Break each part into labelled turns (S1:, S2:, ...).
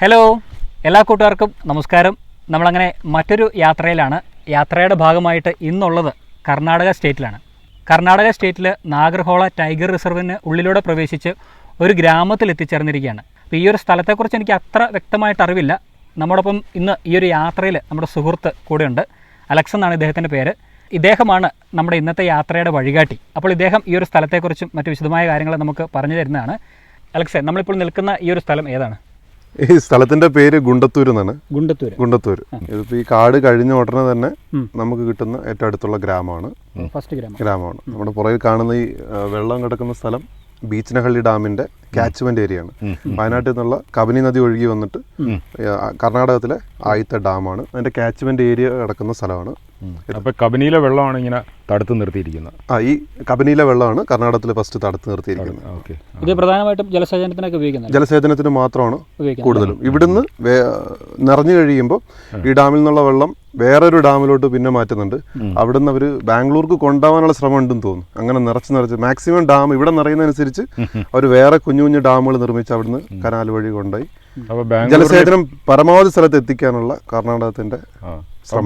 S1: Hello എല്ലാ കൂട്ടുകാർക്കും നമസ്കാരം. നമ്മളങ്ങനെ മറ്റൊരു യാത്രയിലാണ്. യാത്രയുടെ ഭാഗമായിട്ട് ഇന്നുള്ളത് കർണാടക സ്റ്റേറ്റിലാണ്. കർണാടക സ്റ്റേറ്റിൽ നാഗർഹോള ടൈഗർ റിസർവിന് ഉള്ളിലൂടെ പ്രവേശിച്ച് ഒരു ഗ്രാമത്തിൽ എത്തിച്ചേർന്നിരിക്കുകയാണ്. അപ്പോൾ ഈ ഒരു സ്ഥലത്തെക്കുറിച്ച് എനിക്ക് അത്ര വ്യക്തമായിട്ട് അറിവില്ല. നമ്മോടൊപ്പം ഇന്ന് ഈ ഒരു യാത്രയിൽ നമ്മുടെ സുഹൃത്ത് കൂടെയുണ്ട്. അലക്സ് എന്നാണ് ഇദ്ദേഹത്തിന്റെ പേര്. ഇദ്ദേഹമാണ് നമ്മുടെ ഇന്നത്തെ യാത്രയുടെ വഴികാട്ടി. അപ്പോൾ ഇദ്ദേഹം ഈ ഒരു സ്ഥലത്തെക്കുറിച്ചും മറ്റു വിശദമായ കാര്യങ്ങൾ നമുക്ക് പറഞ്ഞു തരുന്നതാണ്. അലക്സെ നമ്മളിപ്പോൾ നിൽക്കുന്ന ഈ ഒരു സ്ഥലം ഏതാണ്?
S2: ഈ സ്ഥലത്തിന്റെ പേര് ഗുണ്ടത്തൂർ എന്നാണ്.
S1: ഗുണ്ടത്തൂർ
S2: ഗുണ്ടത്തൂർ ഇതിപ്പോ ഈ കാട് കഴിഞ്ഞ ഉടനെ തന്നെ നമുക്ക് കിട്ടുന്ന ഏറ്റവും അടുത്തുള്ള ഗ്രാമമാണ്.
S1: ഫസ്റ്റ് ഗ്രാമം.
S2: ഗ്രാമമാണ്. നമ്മുടെ പുറകിൽ കാണുന്ന ഈ വെള്ളം കിടക്കുന്ന സ്ഥലം ബീച്ചിനഹള്ളി ഡാമിന്റെ കാച്ച്മെന്റ് ഏരിയ ആണ് വയനാട്ടിൽ നിന്നുള്ള കബനി നദി ഒഴുകി വന്നിട്ട് കർണാടകത്തിലെ ആദ്യത്തെ ഡാമാണ്. അതിന്റെ കാച്ച്മെന്റ് ഏരിയ കിടക്കുന്ന സ്ഥലമാണ്.
S3: അപ്പൊ കബനിയിലെ വെള്ളമാണ് ഇങ്ങനെ തടുത്ത് നിർത്തിയിരിക്കുന്നത്.
S2: ആ ഈ കബനിയിലെ വെള്ളമാണ് കർണാടകത്തിൽ ഫസ്റ്റ് തടുത്ത് നിർത്തിയിരിക്കുന്നത്.
S3: ഓക്കെ.
S1: ഇത് പ്രധാനമായിട്ടും ജലസേചനത്തിനൊക്കെ ഉപയോഗിക്കുന്നത്
S2: ജലസേചനത്തിന് മാത്രമാണ് കൂടുതലും. ഇവിടുന്ന് നിറഞ്ഞു കഴിയുമ്പോൾ ഈ ഡാമിൽ നിന്നുള്ള വെള്ളം വേറൊരു ഡാമിലോട്ട് പിന്നെ മാറ്റുന്നുണ്ട്. അവിടുന്ന് അവർ ബാംഗ്ലൂർക്ക് കൊണ്ടുപോകാനുള്ള ശ്രമം ഉണ്ടെന്ന് തോന്നുന്നു. അങ്ങനെ നിറച്ച് നിറച്ച് മാക്സിമം ഡാം ഇവിടെ നിറയുന്നതനുസരിച്ച് അവർ വേറെ കുഞ്ഞു കുഞ്ഞു ഡാമുകൾ നിർമ്മിച്ച് അവിടുന്ന് കനാൽ വഴി കൊണ്ടുപോയി. ജലസേചനം പരമാവധി സ്ഥലത്ത് എത്തിക്കാനുള്ള കർണാടകത്തിന്റെ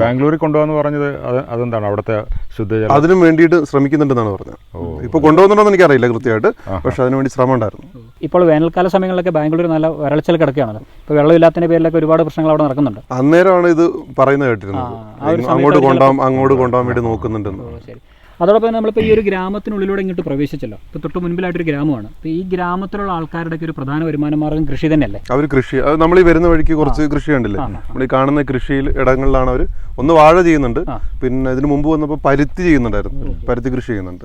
S3: ബാംഗ്ലൂരിൽ കൊണ്ടുപോകാന്ന് പറഞ്ഞത് അത് അതെന്താണ് അവിടുത്തെ ശുദ്ധജലം
S2: അതിനും വേണ്ടിയിട്ട് ശ്രമിക്കുന്നുണ്ടെന്നാണ് പറഞ്ഞത്. ഇപ്പൊ കൊണ്ടുപോകുന്നുണ്ടോന്ന് എനിക്കറിയില്ല കൃത്യമായിട്ട് പക്ഷെ അതിനുവേണ്ടി ശ്രമം ഉണ്ടായിരുന്നു
S1: ഇപ്പോൾ വേനൽക്കാല സമയങ്ങളിലൊക്കെ ബാംഗ്ലൂർ നല്ല വരൾച്ചൽ കിടക്കുകയാണല്ലോ. ഇപ്പോൾ വെള്ളമില്ലാത്തതിന്റെ പേരിലൊക്കെ ഒരുപാട് പ്രശ്നങ്ങൾ അവിടെ നടക്കുന്നുണ്ട്.
S2: അന്നേരമാണ് ഇത് പറയുന്നത് കേട്ടിരുന്നത്. അങ്ങോട്ട് കൊണ്ടുപോകാൻ അങ്ങോട്ട് കൊണ്ടുപോകാൻ വേണ്ടി നോക്കുന്നുണ്ടെന്ന്.
S1: ശരി. അതോടൊപ്പം തന്നെ നമ്മളിപ്പോൾ ഈ ഒരു ഗ്രാമത്തിനുള്ളിലൂടെ ഇങ്ങോട്ട് പ്രവേശിച്ചല്ലോ. ഇപ്പോൾ തൊട്ട് മുൻപിലായിട്ടൊരു ഗ്രാമമാണ്. അപ്പോൾ ഈ ഗ്രാമത്തിലുള്ള ആൾക്കാരുടെ ഒരു പ്രധാന വരുമാന മാർഗം കൃഷി തന്നെയല്ലേ?
S2: അവർ കൃഷി. അത് നമ്മൾ ഈ വരുന്ന വഴിക്ക് കുറച്ച് കൃഷി കണ്ടില്ലേ? നമ്മൾ ഈ കാണുന്ന കൃഷിയിൽ ഇടങ്ങളിലാണ് അവർ ഒന്ന് വാഴ ചെയ്യുന്നുണ്ട്. പിന്നെ ഇതിന് മുമ്പ് വന്നപ്പോൾ പരുത്തി ചെയ്യുന്നുണ്ടായിരുന്നു. പരുത്തി കൃഷി ചെയ്യുന്നുണ്ട്.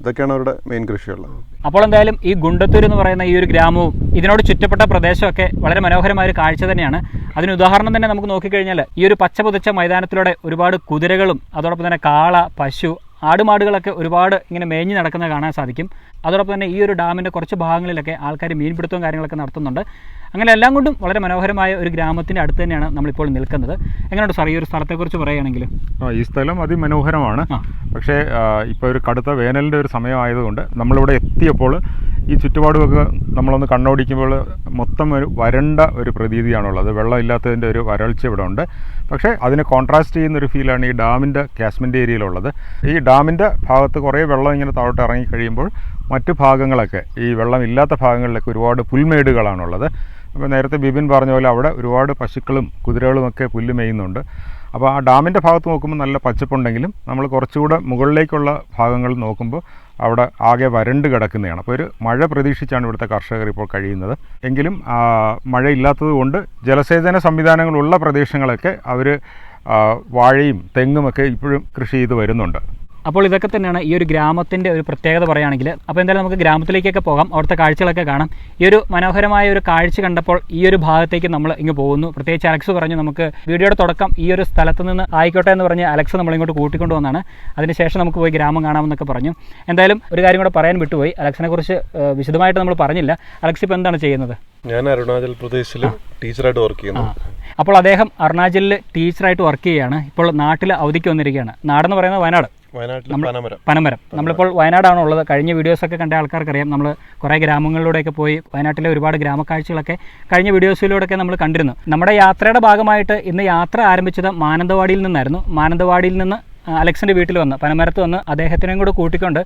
S2: ഇതൊക്കെയാണ് അവരുടെ മെയിൻ കൃഷിയുള്ളത്.
S1: അപ്പോൾ എന്തായാലും ഈ ഗുണ്ടത്തൂർ എന്ന് പറയുന്ന ഈ ഒരു ഗ്രാമവും ഇതിനോട് ചുറ്റപ്പെട്ട പ്രദേശമൊക്കെ വളരെ മനോഹരമായ ഒരു കാഴ്ച തന്നെയാണ്. അതിന് ഉദാഹരണം തന്നെ നമുക്ക് നോക്കിക്കഴിഞ്ഞാൽ ഈ ഒരു പച്ച പുതച്ച മൈതാനത്തിലൂടെ ഒരുപാട് കുതിരകളും അതോടൊപ്പം തന്നെ കാള പശു ആടുമാടുകളൊക്കെ ഒരുപാട് ഇങ്ങനെ മേഞ്ഞ് നടക്കുന്നത് കാണാൻ സാധിക്കും. അതോടൊപ്പം തന്നെ ഈ ഒരു ഡാമിന്റെ കുറച്ച് ഭാഗങ്ങളിലൊക്കെ ആൾക്കാർ മീൻപിടുത്തവും കാര്യങ്ങളൊക്കെ നടത്തുന്നുണ്ട്. അങ്ങനെ എല്ലാം കൊണ്ടും വളരെ മനോഹരമായ ഒരു ഗ്രാമത്തിന്റെ അടുത്ത് തന്നെയാണ് നമ്മളിപ്പോൾ നിൽക്കുന്നത്. എങ്ങനെയുണ്ട് സാർ ഈ ഒരു സ്ഥലത്തെക്കുറിച്ച് പറയുകയാണെങ്കിൽ?
S3: ആ ഈ സ്ഥലം അതിമനോഹരമാണ്. പക്ഷേ ഇപ്പോൾ ഒരു കടുത്ത വേനലിന്റെ ഒരു സമയമായതുകൊണ്ട് നമ്മളിവിടെ എത്തിയപ്പോൾ ഈ ചുറ്റുപാടുമൊക്കെ നമ്മളൊന്ന് കണ്ണോടിക്കുമ്പോൾ മൊത്തം ഒരു വരണ്ട ഒരു പ്രതീതിയാണുള്ളത്. വെള്ളമില്ലാത്തതിന്റെ ഒരു വരൾച്ച ഇവിടെ ഉണ്ട് പക്ഷേ അതിന് കോൺട്രാസ്റ്റ് ചെയ്യുന്ന ഒരു ഫീലാണ് ഈ ഡാമിന്റെ കാസ്മെന്റ് ഏരിയയിലുള്ളത്. ഈ ഡാമിന്റെ ഭാഗത്ത് കുറേ വെള്ളം ഇങ്ങനെ താഴോട്ട് ഇറങ്ങി കഴിയുമ്പോൾ മറ്റു ഭാഗങ്ങളൊക്കെ ഈ വെള്ളമില്ലാത്ത ഭാഗങ്ങളിലൊക്കെ ഒരുപാട് പുൽമേടുകളാണുള്ളത്. അപ്പോൾ നേരത്തെ ബിബിൻ പറഞ്ഞ പോലെ അവിടെ ഒരുപാട് പശുക്കളും കുതിരകളും ഒക്കെ പുല്ല് മേയുന്നുണ്ട്. അപ്പോൾ ആ ഡാമിന്റെ ഭാഗത്ത് നോക്കുമ്പോൾ നല്ല പച്ചപ്പുണ്ടെങ്കിലും നമ്മൾ കുറച്ചുകൂടെ മുകളിലേക്കുള്ള ഭാഗങ്ങൾ നോക്കുമ്പോൾ അവിടെ ആകെ വരണ്ട് കിടക്കുന്നതാണ്. അപ്പോൾ ഒരു മഴ പ്രതീക്ഷിച്ചാണ് ഇവിടുത്തെ കർഷകർ ഇപ്പോൾ കഴിയുന്നത്. എങ്കിലും മഴയില്ലാത്തതുകൊണ്ട് മഴയില്ലാത്തത് കൊണ്ട് ജലസേചന സംവിധാനങ്ങളുള്ള പ്രദേശങ്ങളൊക്കെ അവർ വാഴയും തെങ്ങുമൊക്കെ ഇപ്പോഴും കൃഷി ചെയ്ത് വരുന്നുണ്ട്.
S1: അപ്പോൾ ഇതൊക്കെ തന്നെയാണ് ഈ ഒരു ഗ്രാമത്തിന്റെ ഒരു പ്രത്യേകത പറയുകയാണെങ്കിൽ. അപ്പോൾ എന്തായാലും നമുക്ക് ഗ്രാമത്തിലേക്കൊക്കെ പോകാം. അവിടുത്തെ കാഴ്ചകളൊക്കെ കാണാം. ഈ ഒരു മനോഹരമായ ഒരു കാഴ്ച കണ്ടപ്പോൾ ഈ ഒരു ഭാഗത്തേക്ക് നമ്മൾ ഇങ്ങ് പോകുന്നു. പ്രത്യേകിച്ച് അലക്സ് പറഞ്ഞു നമുക്ക് വീഡിയോയുടെ തുടക്കം ഈ ഒരു സ്ഥലത്ത് നിന്ന് ആയിക്കോട്ടെ എന്ന് പറഞ്ഞ് അലക്സ് നമ്മളിങ്ങോട്ട് കൂട്ടിക്കൊണ്ടു വന്നാണ്. അതിനുശേഷം നമുക്ക് പോയി ഗ്രാമം കാണാമെന്നൊക്കെ പറഞ്ഞു. എന്തായാലും ഒരു കാര്യം കൂടെ പറയാൻ വിട്ടുപോയി. അലക്സിനെ കുറിച്ച് വിശദമായിട്ട് നമ്മൾ പറഞ്ഞില്ല. അലക്സ് ഇപ്പോൾ എന്താണ് ചെയ്യുന്നത്?
S2: ഞാൻ അരുണാചൽ പ്രദേശിൽ ടീച്ചറായിട്ട് വർക്ക് ചെയ്യുന്നു.
S1: അപ്പോൾ അദ്ദേഹം അരുണാചലിൽ ടീച്ചറായിട്ട് വർക്ക് ചെയ്യുകയാണ്. ഇപ്പോൾ നാട്ടിൽ അവധിക്ക് വന്നിരിക്കുകയാണ്. നാടെന്ന് പറയുന്നത് വയനാട്.
S2: പനമരം.
S1: നമ്മളിപ്പോൾ വയനാടാണ് ഉള്ളത്? കഴിഞ്ഞ വീഡിയോസൊക്കെ കണ്ട ആൾക്കാർക്കറിയാം. നമ്മൾ കുറേ ഗ്രാമങ്ങളിലൂടെയൊക്കെ പോയി വയനാട്ടിലെ ഒരുപാട് ഗ്രാമക്കാഴ്ചകളൊക്കെ കഴിഞ്ഞ വീഡിയോസിലൂടെയൊക്കെ നമ്മൾ കണ്ടിരുന്നു. നമ്മുടെ യാത്രയുടെ ഭാഗമായിട്ട് ഇന്ന് യാത്ര ആരംഭിച്ചത് മാനന്തവാടിയിൽ നിന്നായിരുന്നു. മാനന്തവാടിയിൽ നിന്ന് അലക്സിന്റെ വീട്ടിൽ വന്ന് പനമരത്ത് വന്ന് അദ്ദേഹത്തിനെയും കൂടെ കൂട്ടിക്കൊണ്ട്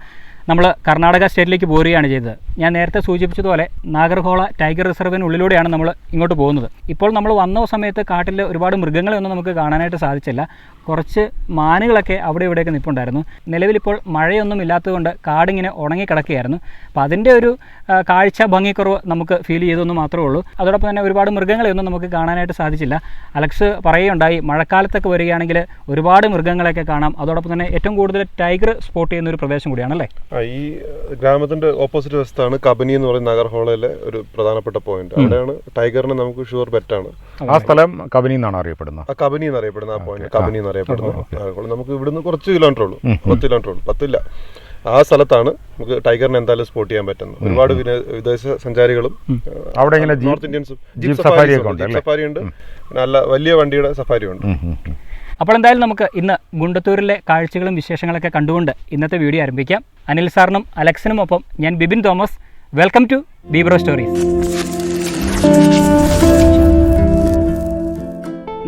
S1: നമ്മൾ കർണാടക സ്റ്റേറ്റിലേക്ക് പോരുകയാണ് ചെയ്തത്. ഞാൻ നേരത്തെ സൂചിപ്പിച്ചതുപോലെ നാഗർഹോള ടൈഗർ റിസർവിനുള്ളിലൂടെയാണ് നമ്മൾ ഇങ്ങോട്ട് പോകുന്നത്. ഇപ്പോൾ നമ്മൾ വന്ന സമയത്ത് കാട്ടിൽ ഒരുപാട് മൃഗങ്ങളെയൊന്നും നമുക്ക് കാണാനായിട്ട് സാധിച്ചില്ല. കുറച്ച് മാനുകളൊക്കെ അവിടെ ഇവിടെയൊക്കെ നിൽപ്പുണ്ടായിരുന്നു നിലവിലിപ്പോൾ മഴയൊന്നും ഇല്ലാത്തതുകൊണ്ട് കാടിങ്ങനെ ഉണങ്ങിക്കിടക്കുകയായിരുന്നു. അപ്പോൾ അതിന്റെ ഒരു കാഴ്ച ഭംഗിക്കുറവ് നമുക്ക് ഫീൽ ചെയ്തെന്ന് മാത്രമേ ഉള്ളൂ. അതോടൊപ്പം തന്നെ ഒരുപാട് മൃഗങ്ങളെയൊന്നും നമുക്ക് കാണാനായിട്ട് സാധിച്ചില്ല. അലക്സ് പറയുകയുണ്ടായി മഴക്കാലത്തൊക്കെ വരികയാണെങ്കിൽ ഒരുപാട് മൃഗങ്ങളെയൊക്കെ കാണാം. അതോടൊപ്പം തന്നെ ഏറ്റവും കൂടുതൽ ടൈഗർ സ്പോട്ട് ചെയ്യുന്ന ഒരു പ്രദേശം കൂടിയാണല്ലേ?
S2: ഈ ഗ്രാമത്തിന്റെ ഓപ്പോസിറ്റ് വശത്താണ് കബനി എന്ന് പറയുന്ന നഗർ നഗർഹോളയിലെ ഒരു പ്രധാനപ്പെട്ട പോയിന്റ് അവിടെയാണ് ടൈഗറിനെ നമുക്ക് ഷുവർ ബെറ്റാണ്
S3: ആ സ്ഥലം കബനി എന്നാണ് അറിയപ്പെടുന്നത്.
S2: ആ കബനി എന്ന് അറിയപ്പെടുന്ന ആ പോയിന്റ് കബനി എന്ന് അറിയപ്പെടുന്നത്. അതുകൊണ്ട് നമുക്ക് ഇവിടുന്ന് കുറച്ച് കിലോമീറ്റർ ഉള്ളൂ. പത്ത് കിലോമീറ്റർ ഉള്ളൂ. പത്തില്ല. ആ സ്ഥലത്താണ് നമുക്ക് ടൈഗറിനെ എന്തായാലും സ്പോട്ട് ചെയ്യാൻ പറ്റുന്നത്. ഒരുപാട് വിദേശ സഞ്ചാരികളും
S3: അവിടെ
S2: നോർത്ത് ഇന്ത്യൻസും
S3: ജീപ്പ് സഫാരി
S2: സഫാരി ഉണ്ട്. നല്ല വലിയ വണ്ടിയുടെ സഫാരി ഉണ്ട്.
S1: അപ്പോൾ എന്തായാലും നമുക്ക് ഇന്ന് ഗുണ്ടത്തൂരിലെ കാഴ്ചകളും വിശേഷങ്ങളൊക്കെ കണ്ടുകൊണ്ട് ഇന്നത്തെ വീഡിയോ ആരംഭിക്കാം. അനിൽ സാറിനും അലക്സിനും ഒപ്പം ഞാൻ Bibin Thomas. Welcome to Bibro stories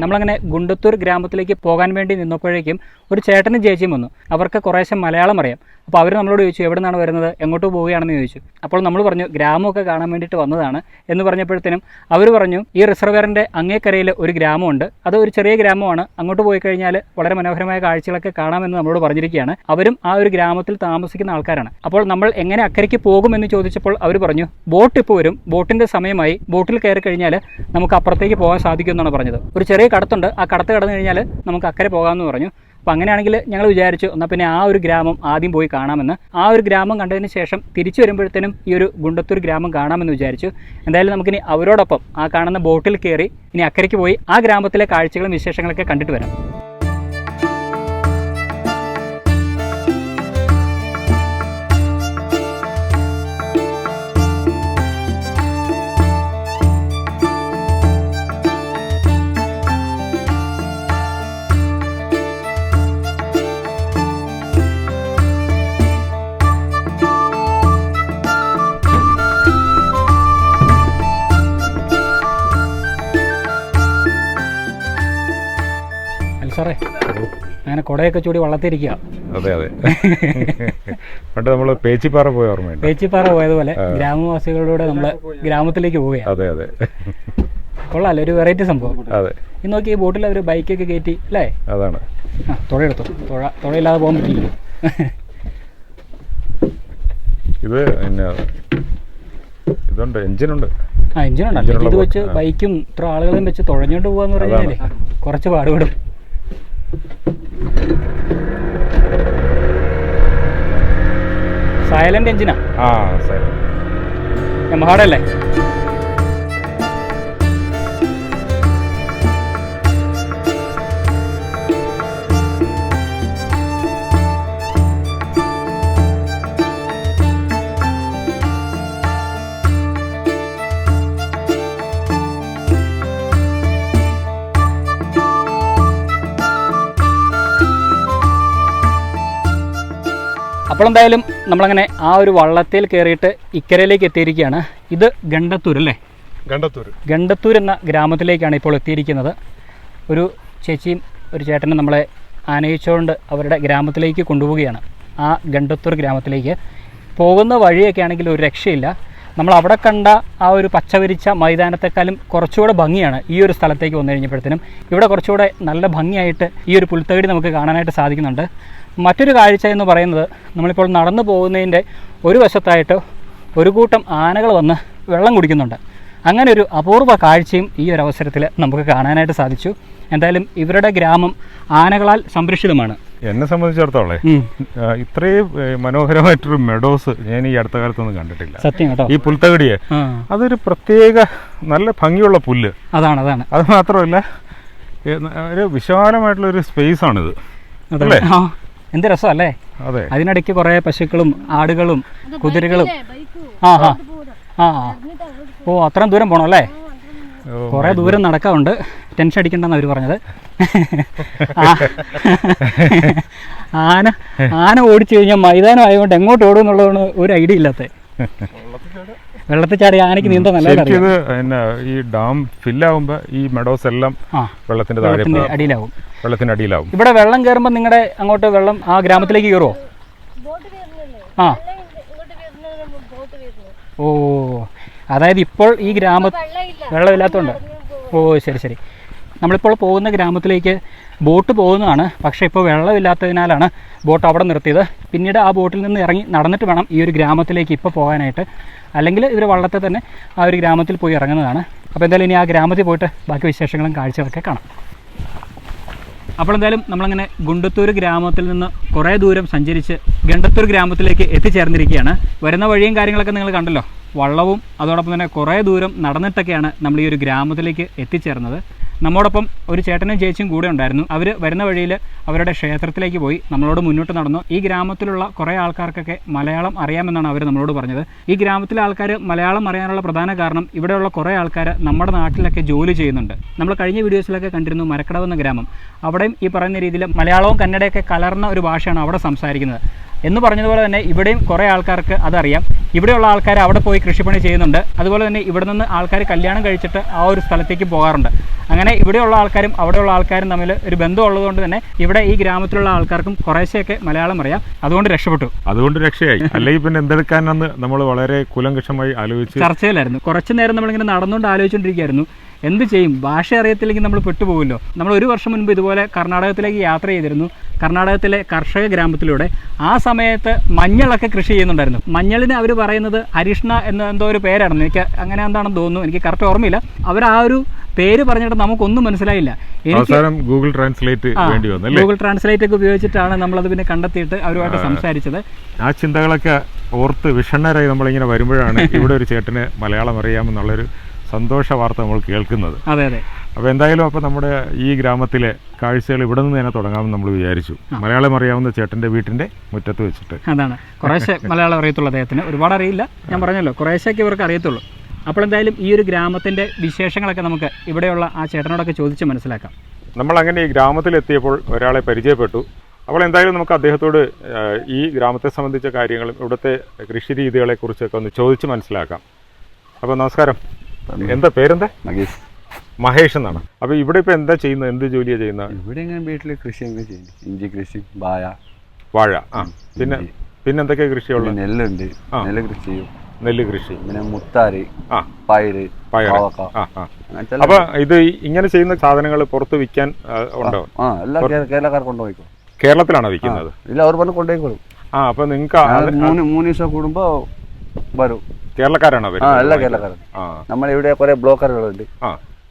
S1: നമ്മളങ്ങനെ ഗുണ്ടത്തൂർ ഗ്രാമത്തിലേക്ക് പോകാൻ വേണ്ടി നിന്നപ്പോഴേക്കും ഒരു ചേട്ടനും ചേച്ചിയും വന്നു. അവർക്ക് കുറേശ്ശെ മലയാളം അറിയാം. അപ്പോൾ അവർ നമ്മളോട് ചോദിച്ചു എവിടെ നിന്നാണ് വരുന്നത്? എങ്ങോട്ട് പോവുകയാണെന്ന് ചോദിച്ചു. അപ്പോൾ നമ്മൾ പറഞ്ഞു ഗ്രാമമൊക്കെ കാണാൻ വേണ്ടിയിട്ട് വന്നതാണ്. എന്ന് പറഞ്ഞപ്പോഴത്തേനും അവർ പറഞ്ഞു ഈ റിസർവറിന്റെ അങ്ങേക്കരയിൽ ഒരു ഗ്രാമമുണ്ട്. അത് ഒരു ചെറിയ ഗ്രാമമാണ്. അങ്ങോട്ട് പോയി കഴിഞ്ഞാൽ വളരെ മനോഹരമായ കാഴ്ചകളൊക്കെ കാണാമെന്ന് നമ്മളോട് പറഞ്ഞിരിക്കുകയാണ്. അവരും ആ ഒരു ഗ്രാമത്തിൽ താമസിക്കുന്ന ആൾക്കാരാണ്. അപ്പോൾ നമ്മൾ എങ്ങനെ അക്കരയ്ക്ക് പോകുമെന്ന് ചോദിച്ചപ്പോൾ അവർ പറഞ്ഞു ബോട്ട് ഇപ്പോൾ വരും. ബോട്ടിന്റെ സമയമായി ബോട്ടിൽ കയറി കഴിഞ്ഞാൽ നമുക്ക് അപ്പുറത്തേക്ക് പോകാൻ സാധിക്കും എന്നാണ് പറഞ്ഞത്. ഒരു ചെറിയ കടത്തുണ്ട്. ആ കടത്ത് കടന്നു കഴിഞ്ഞാൽ നമുക്ക് അക്കരെ പോകാമെന്ന് പറഞ്ഞു. അപ്പോൾ അങ്ങനെയാണെങ്കിൽ ഞങ്ങൾ വിചാരിച്ചു എന്നാൽ പിന്നെ ആ ഒരു ഗ്രാമം ആദ്യം പോയി കാണാമെന്ന്. ആ ഒരു ഗ്രാമം കണ്ടതിന് ശേഷം തിരിച്ചു വരുമ്പോഴത്തേനും ഈ ഒരു ഗുണ്ടത്തൂർ ഗ്രാമം കാണാമെന്ന് വിചാരിച്ചു. എന്തായാലും നമുക്കിനി അവരോടൊപ്പം ആ കാണുന്ന ബോട്ടിൽ കയറി ഇനി അക്കരയ്ക്ക് പോയി ആ ഗ്രാമത്തിലെ കാഴ്ചകളും വിശേഷങ്ങളൊക്കെ കണ്ടിട്ട് വരാം. അങ്ങനെ കുടയൊക്കെ ചൂടി വളർത്തിയിരിക്കുക
S3: അതെ അതെ. പണ്ട് നമ്മൾ പേച്ചിപ്പാറ പോയ ഓർമ്മയുണ്ട്.
S1: പേച്ചിപ്പാറ പോയതുപോലെ ഗ്രാമവാസികളിലൂടെ നമ്മൾ ഗ്രാമത്തിലേക്ക് പോവുകയാണ്
S3: അതെ അതെ.
S1: കൊള്ളാമല്ലോ ഒരു വെറൈറ്റി സംഭവം.
S3: അതെ.
S1: ഇന്ന് നോക്കി ഈ ബോട്ടിൽ അവർ ബൈക്കൊക്കെ കയറ്റി അല്ലേ?
S3: അതാണ്.
S1: ആ തുഴയെടുത്തു തുഴ തുഴയില്ലാതെ പോകാൻ പറ്റില്ല
S3: ഇത് പിന്നെ ഇതുണ്ട് എഞ്ചിനുണ്ട്.
S1: ആ എഞ്ചിനുണ്ട്. അല്ലെങ്കിൽ ഇത് വെച്ച് ബൈക്കും ഇത്ര ആളുകളും വെച്ച് തുഴഞ്ഞോണ്ട് പോകാന്ന് പറഞ്ഞാലേ കുറച്ച് പാടുപെടും. സൈലന്റ് എഞ്ചിനാ
S3: ആ? സൈലന്റ്
S1: യമഹാടെ എന്തായാലും നമ്മളങ്ങനെ ആ ഒരു വള്ളത്തിൽ കയറിയിട്ട് ഇക്കരയിലേക്ക് എത്തിയിരിക്കുകയാണ്. ഇത് ഗണ്ടത്തൂർ അല്ലേ?
S2: ഗണ്ടത്തൂർ
S1: ഗണ്ടത്തൂർ എന്ന ഗ്രാമത്തിലേക്കാണ് ഇപ്പോൾ എത്തിയിരിക്കുന്നത്. ഒരു ചേച്ചിയും ഒരു ചേട്ടനും നമ്മളെ ആനയിച്ചുകൊണ്ട് അവരുടെ ഗ്രാമത്തിലേക്ക് കൊണ്ടുപോവുകയാണ്. ആ ഗണ്ടത്തൂർ ഗ്രാമത്തിലേക്ക്. പോകുന്ന വഴിയൊക്കെ ആണെങ്കിൽ ഒരു രക്ഷയില്ല. നമ്മൾ അവിടെ കണ്ട ആ ഒരു പച്ചവിരിച്ച മൈതാനത്തെക്കാളും കുറച്ചുകൂടെ ഭംഗിയാണ് ഈ ഒരു സ്ഥലത്തേക്ക് വന്നു കഴിഞ്ഞപ്പോഴത്തേനും. ഇവിടെ കുറച്ചുകൂടെ നല്ല ഭംഗിയായിട്ട് ഈ ഒരു പുൽത്തകിടി നമുക്ക് കാണാനായിട്ട് സാധിക്കുന്നുണ്ട്. മറ്റൊരു കാഴ്ച എന്ന് പറയുന്നത് നമ്മളിപ്പോൾ നടന്നു പോകുന്നതിന്റെ ഒരു വശത്തായിട്ട് ഒരു കൂട്ടം ആനകൾ വന്ന് വെള്ളം കുടിക്കുന്നുണ്ട്. അങ്ങനെ ഒരു അപൂർവ കാഴ്ചയും ഈ ഒരു അവസരത്തിൽ നമുക്ക് കാണാനായിട്ട് സാധിച്ചു. എന്തായാലും ഇവരുടെ ഗ്രാമം ആനകളാൽ സംരക്ഷിതമാണ്.
S3: എന്നെ സംബന്ധിച്ചിടത്തോളം ഇത്രയും മനോഹരമായിട്ടൊരു മെഡോസ് ഞാൻ ഈ അടുത്ത കാലത്തൊന്നും കണ്ടിട്ടില്ല.
S1: സത്യം കേട്ടോ.
S3: ഈ പുൽത്തകടിയെ. അതൊരു പ്രത്യേക നല്ല ഭംഗിയുള്ള പുല്ല്.
S1: അതാണ് അതാണ്.
S3: അത് മാത്രമല്ല ഒരു വിശാലമായിട്ടുള്ള ഒരു സ്പേസ് ആണിത്
S1: അതാണ്. ആ. എന്ത് രസമല്ലേ?
S3: അതെ.
S1: അതിനിടയ്ക്ക് കുറേ പശുക്കളും ആടുകളും കുതിരകളും. ആ ആ. ആ ഓ അത്രയും ദൂരം പോകണം അല്ലേ?
S3: ഓ,
S1: കുറേ ദൂരം നടക്കാറുണ്ട്. ടെൻഷൻ അടിക്കണ്ടെന്ന് അവർ പറഞ്ഞത്. ആന ആന ഓടിച്ചു കഴിഞ്ഞാൽ മൈതാനം ആയതുകൊണ്ട് എങ്ങോട്ട് ഓടും എന്നുള്ളതാണ് ഒരു ഐഡിയ ഇല്ലാത്ത. വെള്ളത്തിൽ ചാടി ആനയ്ക്ക് നീന്താൻ നല്ല
S3: ഇത് പിന്നെ ഈ ഡാം ഫില്ലാവുമ്പോ ഈ മെഡോസ് എല്ലാം വെള്ളത്തിന്റെ താഴെ പോകും.
S1: അടിയിലാവും.
S3: വെള്ളത്തിന്റെ അടിയിലാവും.
S1: ഇവിടെ വെള്ളം കയറുമ്പോൾ നിങ്ങളുടെ അങ്ങോട്ട് വെള്ളം ആ ഗ്രാമത്തിലേക്ക് കയറുമോ ആ. ഓ അതായത് ഇപ്പോൾ ഈ ഗ്രാമ
S4: വെള്ളമില്ല.
S1: വെള്ളമില്ലാത്തതുകൊണ്ട് ഓ ശരി ശരി. നമ്മളിപ്പോൾ പോകുന്ന ഗ്രാമത്തിലേക്ക് ബോട്ട് പോകുന്നതാണ്. പക്ഷേ ഇപ്പോൾ വെള്ളമില്ലാത്തതിനാലാണ് ബോട്ട് അവിടെ നിർത്തിയത്. പിന്നീട് ആ ബോട്ടിൽ നിന്ന് ഇറങ്ങി നടന്നിട്ട് വേണം ഈ ഒരു ഗ്രാമത്തിലേക്ക് ഇപ്പോൾ പോകാനായിട്ട്. അല്ലെങ്കിൽ ഇവർ വള്ളത്തെ തന്നെ ആ ഒരു ഗ്രാമത്തിൽ പോയി ഇറങ്ങുന്നതാണ്. അപ്പോൾ എന്തായാലും ഇനി ആ ഗ്രാമത്തിൽ പോയിട്ട് ബാക്കി വിശേഷങ്ങളും കാഴ്ചകളൊക്കെ കാണാം. അപ്പോൾ എന്തായാലും നമ്മളങ്ങനെ ഗുണ്ടത്തൂർ ഗ്രാമത്തിൽ നിന്ന് കുറേ ദൂരം സഞ്ചരിച്ച് ഗണ്ടത്തൂർ ഗ്രാമത്തിലേക്ക് എത്തിച്ചേർന്നിരിക്കുകയാണ്. വരുന്ന വഴിയും കാര്യങ്ങളൊക്കെ നിങ്ങൾ കണ്ടല്ലോ. വള്ളവും അതോടൊപ്പം തന്നെ കുറേ ദൂരം നടന്നിട്ടൊക്കെയാണ് നമ്മൾ ഈ ഒരു ഗ്രാമത്തിലേക്ക് എത്തിച്ചേർന്നത്. നമ്മോടൊപ്പം ഒരു ചേട്ടനും ചേച്ചിയും കൂടെ ഉണ്ടായിരുന്നു. അവർ വരുന്ന വഴിയിൽ അവരുടെ ക്ഷേത്രത്തിലേക്ക് പോയി നമ്മളോട് മുന്നോട്ട് നടന്നു. ഈ ഗ്രാമത്തിലുള്ള കുറേ ആൾക്കാർക്കൊക്കെ മലയാളം അറിയാമെന്നാണ് അവർ നമ്മളോട് പറഞ്ഞത്. ഈ ഗ്രാമത്തിലെ ആൾക്കാർ മലയാളം അറിയാനുള്ള പ്രധാന കാരണം ഇവിടെയുള്ള കുറേ ആൾക്കാർ നമ്മുടെ നാട്ടിലൊക്കെ ജോലി ചെയ്യുന്നുണ്ട്. നമ്മൾ കഴിഞ്ഞ വീഡിയോസിലൊക്കെ കണ്ടിരുന്നു മരക്കടവ് എന്ന ഗ്രാമം. അവിടെയും ഈ പറയുന്ന രീതിയിൽ മലയാളവും കന്നഡയൊക്കെ കലർന്ന ഒരു ഭാഷയാണ് അവിടെ സംസാരിക്കുന്നത്. എന്ന് പറഞ്ഞതുപോലെ തന്നെ ഇവിടെയും കുറേ ആൾക്കാർക്ക് അതറിയാം. ഇവിടെയുള്ള ആൾക്കാർ അവിടെ പോയി കൃഷിപ്പണി ചെയ്യുന്നുണ്ട്. അതുപോലെ തന്നെ ഇവിടെ നിന്ന് ആൾക്കാർ കല്യാണം കഴിച്ചിട്ട് ആ ഒരു സ്ഥലത്തേക്ക് പോകാറുണ്ട്. അങ്ങനെ ഇവിടെയുള്ള ആൾക്കാരും അവിടെയുള്ള ആൾക്കാരും തമ്മിൽ ഒരു ബന്ധം ഉള്ളതുകൊണ്ട് തന്നെ ഇവിടെ ഈ ഗ്രാമത്തിലുള്ള ആൾക്കാർക്കും കുറേശ്ശെയൊക്കെ മലയാളം അറിയാം. അതുകൊണ്ട് രക്ഷപ്പെട്ടു.
S3: അതുകൊണ്ട് രക്ഷയായി. അല്ലെങ്കിൽ പിന്നെ എന്തെടുക്കാനെന്ന് നമ്മൾ വളരെ കുലങ്കഷമായി ആലോചിച്ച്
S1: ചർച്ചയിലായിരുന്നു. കുറച്ച് നേരം നമ്മളിങ്ങനെ നടന്നുകൊണ്ട് ആലോചിച്ചുകൊണ്ടിരിക്കുകയായിരുന്നു. എന്ത് ചെയ്യും? ഭാഷ അറിയത്തില്ലെങ്കിൽ നമ്മൾ പെട്ടുപോകുമല്ലോ. നമ്മൾ ഒരു വർഷം മുൻപ് ഇതുപോലെ കർണാടകത്തിലേക്ക് യാത്ര ചെയ്തിരുന്നു. കർണാടകത്തിലെ കർഷക ഗ്രാമത്തിലൂടെ. ആ സമയത്ത് മഞ്ഞളൊക്കെ കൃഷി ചെയ്യുന്നുണ്ടായിരുന്നു. മഞ്ഞളിന് അവർ പറയുന്നത് അരിഷ്ണ എന്ന എന്തോ ഒരു പേരായിരുന്നു. എനിക്ക് അങ്ങനെ എന്താണെന്ന് തോന്നുന്നു. എനിക്ക് കറക്റ്റ് ഓർമ്മയില്ല. അവർ ആ ഒരു പേര് പറഞ്ഞിട്ട് നമുക്കൊന്നും മനസ്സിലായില്ല.
S3: അവസാനം ഗൂഗിൾ ട്രാൻസ്ലേറ്റ് വേണ്ടി വന്നു
S1: ഗൂഗിൾ ട്രാൻസ്ലേറ്റ് ഒക്കെ ഉപയോഗിച്ചിട്ടാണ് നമ്മളത് പിന്നെ കണ്ടെത്തിയിട്ട് അവരുമായിട്ട് സംസാരിച്ചത്.
S3: ആ ചിന്തകളൊക്കെ ഓർത്ത് വിഷണ്ണരായി നമ്മളിങ്ങനെ വരുമ്പോഴാണ് ഇവിടെ ഒരു ചേട്ടന് മലയാളം അറിയാമെന്നുള്ളൊരു സന്തോഷ വാർത്ത നമ്മൾ കേൾക്കുന്നത്.
S1: അതെ അതെ.
S3: അപ്പോൾ എന്തായാലും അപ്പോൾ നമ്മുടെ ഈ ഗ്രാമത്തിലെ കാഴ്ചകൾ ഇവിടെ നിന്ന് തന്നെ തുടങ്ങാമെന്ന് നമ്മൾ വിചാരിച്ചു. മലയാളം അറിയാവുന്ന ചേട്ടന്റെ വീട്ടിന്റെ മുറ്റത്ത് വെച്ചിട്ട്.
S1: അതാണ്. കുറേശ്ശെ മലയാളം അറിയത്തുള്ളൂ അദ്ദേഹത്തിന്. ഒരുപാട് അറിയില്ല. ഞാൻ പറഞ്ഞല്ലോ കുറേശ്ശേക്ക് ഇവർക്ക് അറിയത്തുള്ളൂ. അപ്പോൾ എന്തായാലും ഈ ഒരു ഗ്രാമത്തിന്റെ വിശേഷങ്ങളൊക്കെ നമുക്ക് ഇവിടെയുള്ള ആ ചേട്ടനോടൊക്കെ ചോദിച്ച് മനസ്സിലാക്കാം.
S3: നമ്മൾ അങ്ങനെ ഈ ഗ്രാമത്തിലെത്തിയപ്പോൾ ഒരാളെ പരിചയപ്പെട്ടു. അപ്പോൾ എന്തായാലും നമുക്ക് അദ്ദേഹത്തോട് ഈ ഗ്രാമത്തെ സംബന്ധിച്ച കാര്യങ്ങളും ഇവിടുത്തെ കൃഷി രീതികളെക്കുറിച്ചൊക്കെ ഒന്ന് ചോദിച്ച് മനസ്സിലാക്കാം. അപ്പോൾ നമസ്കാരം. എന്താ പേരെന്താ?
S5: മഹേഷ്.
S3: മഹേഷ് എന്നാണ്? അപ്പൊ ഇവിടെ ഇപ്പൊ എന്താ ചെയ്യുന്നത് എന്ത് ജോലിയാ ചെയ്യുന്നത്
S5: ഇവിടെ ഞാൻ വീട്ടിൽ കൃഷി അങ്ങനെ ചെയ്യുന്നു ഇഞ്ചി കൃഷി വാഴ.
S3: വാഴ. ആ പിന്നെ പിന്നെ എന്തൊക്കെയാ
S5: കൃഷിയുള്ള നെല്ലുണ്ട്. നെല്ല് കൃഷി ചെയ്യും.
S3: നെല്ല് കൃഷി.
S5: പിന്നെ മുത്താരി
S3: ആ.
S5: പയറ്
S3: അപ്പൊ ഇത് ഇങ്ങനെ ചെയ്യുന്ന സാധനങ്ങൾ പുറത്ത് വിൽക്കാൻ ഉണ്ടോ?
S5: കേരളക്കാർ കൊണ്ടുപോയിക്കോ
S3: കേരളത്തിലാണോ വിൽക്കുന്നത്?
S5: ഇല്ല അവർ പറഞ്ഞു കൊണ്ടുപോയിക്കോളും.
S3: ആ അപ്പൊ നിങ്ങൾക്ക്
S5: മൂന്ന് ദിവസം കൂടുമ്പോ വരും.
S3: കേരളക്കാരാണോ
S5: ആ എല്ലാ കേരളക്കാരും. നമ്മളിവിടെ കുറെ ബ്ലോക്കറുകളുണ്ട്.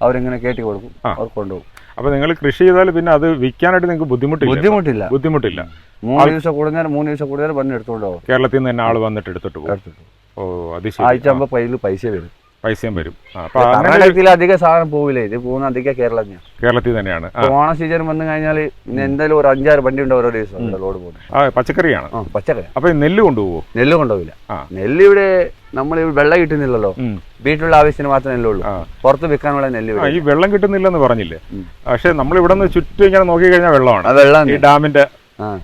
S5: അവരിങ്ങനെ കയറ്റി കൊടുക്കും. അവർ കൊണ്ടുപോകും.
S3: അപ്പൊ നിങ്ങൾ കൃഷി ചെയ്താൽ പിന്നെ അത് വിൽക്കാനായിട്ട് നിങ്ങൾക്ക് ബുദ്ധിമുട്ടില്ല?
S5: ബുദ്ധിമുട്ടില്ല.
S3: ബുദ്ധിമുട്ടില്ല.
S5: മൂന്ന് ദിവസം കൂടുന്നേരം മൂന്ന് ദിവസം കൂടുതൽ വന്ന് എടുത്തോണ്ട്
S3: കേരളത്തിൽ നിന്ന് തന്നെ ആൾ വന്നിട്ട് എടുത്തിട്ട് പോകും ഓ അത്
S5: ആഴ്ച ആകുമ്പോൾ പൈസ വരും.
S3: പൈസയും വരും.
S5: അധികം സാധനം പോവില്ല. ഇത് പോകുന്ന അധികം കേരളം
S3: കേരളത്തിൽ തന്നെയാണ്.
S5: ഓണ സീസൺ വന്നു കഴിഞ്ഞാൽ എന്തായാലും ഒരു അഞ്ചാറ് വണ്ടി ഉണ്ട് ഓരോ ദിവസം ലോഡ് പോകുന്നത്.
S3: പച്ചക്കറിയാണ്.
S5: പച്ചക്കറി
S3: അപ്പൊ നെല്ല് കൊണ്ടുപോകുമോ
S5: നെല്ല് കൊണ്ടുപോകില്ല നെല്ല് ഇവിടെ നമ്മൾ വെള്ളം കിട്ടുന്നില്ലല്ലോ. വീട്ടിലുള്ള ആവശ്യത്തിന് മാത്രമേ നെല്ലുള്ളൂ. പുറത്ത് വിൽക്കാനുള്ള നെല്ല്
S3: ഈ വെള്ളം കിട്ടുന്നില്ലെന്ന് പറഞ്ഞില്ലേ? പക്ഷെ നമ്മൾ ഇവിടെ നിന്ന് ചുറ്റും ഇങ്ങനെ നോക്കി കഴിഞ്ഞാൽ വെള്ളമാണ്.
S5: വെള്ളം
S3: ഈ ഡാമിന്റെ.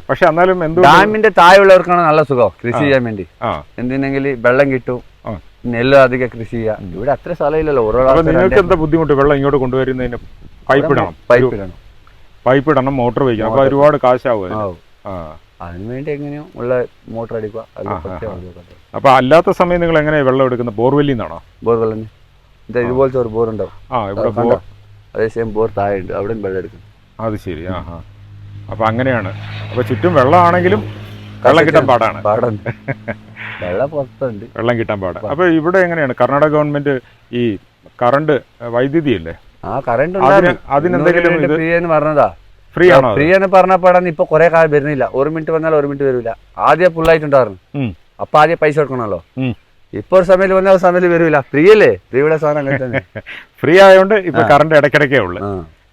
S3: പക്ഷെ എന്നാലും
S5: ഡാമിന്റെ താഴെയുള്ളവർക്കാണ് നല്ല സുഖം കൃഷി ചെയ്യാൻ വേണ്ടി.
S3: എന്തിനെങ്കിലും
S5: എന്തിനെങ്കിൽ വെള്ളം കിട്ടും. നെല്ല് അധികം കൃഷി ചെയ്യാം. ഇവിടെ അത്ര സ്ഥലമില്ലല്ലോ. ഓരോ
S3: നിങ്ങൾക്ക് എന്താ ബുദ്ധിമുട്ട്? വെള്ളം ഇങ്ങോട്ട് കൊണ്ടുവരുന്നതിന് പൈപ്പ് ഇടണം.
S5: പൈപ്പ് ഇടണം.
S3: പൈപ്പ് ഇടണം മോട്ടർ വയ്ക്കണം അപ്പൊ ഒരുപാട് കാശാവും അതിന്.
S5: ആവും.
S3: ആ.
S5: അതിന് വേണ്ടി എങ്ങനെയോ ഉള്ള മോട്ടർ അടിക്കുക.
S3: അപ്പൊ അല്ലാത്ത സമയം നിങ്ങൾ എങ്ങനെയാ വെള്ളം എടുക്കുന്നത്? ബോർവെല്ലിൽ നിന്നാണോ?
S5: ബോർവെല്ലിൽ നിന്ന്. ഇതുപോലത്തെ ഒരു ബോർ ഉണ്ടാവും
S3: ആ ഇവിടെ ബോർ
S5: അതേ സെയിം ബോർ താഴെ ഉണ്ട് അവിടെ വെള്ളം എടുക്കും
S3: അത് ശരി ആ ആ അപ്പൊ അങ്ങനെയാണ്. അപ്പൊ ചുറ്റും വെള്ളമാണെങ്കിലും വെള്ളം കിട്ടാൻ പാടാണ്.
S5: പാടാണ്. വെള്ളം പുറത്തുണ്ട്.
S3: വെള്ളം കിട്ടാൻ പാടാണ് അപ്പൊ ഇവിടെ എങ്ങനെയാണ്? കർണാടക ഗവൺമെന്റ് ഈ കറണ്ട് വൈദ്യുതി അല്ലേ
S5: ആ കറണ്ട്
S3: അതിന് അതിനെന്തെങ്കിലും ഇത്
S5: ഫ്രീ എന്ന് പറഞ്ഞതാ.
S3: ഫ്രീ ആണോ?
S5: ഫ്രീ എന്ന് പറഞ്ഞ പാടാന്ന് ഇപ്പൊ കുറെ കാലം വരുന്നില്ല. ഒരു മിനിറ്റ് വന്നാൽ ഒരു മിനിറ്റ് വരില്ല ആദ്യം ഫുള്ളായിട്ടുണ്ടായിരുന്നു. അപ്പൊ ആദ്യം പൈസ കൊടുക്കണല്ലോ. ഇപ്പൊ ഒരു സമയത്ത് വന്നാൽ സമയത്ത് വരില്ല ഫ്രീ അല്ലേ? ഫ്രീയുടെ സാധനം അങ്ങനെ തന്നെ.
S3: ഫ്രീ ആയതുകൊണ്ട് ഇപ്പൊ കറണ്ട് ഇടയ്ക്കിടയ്ക്കേ ഉള്ളു.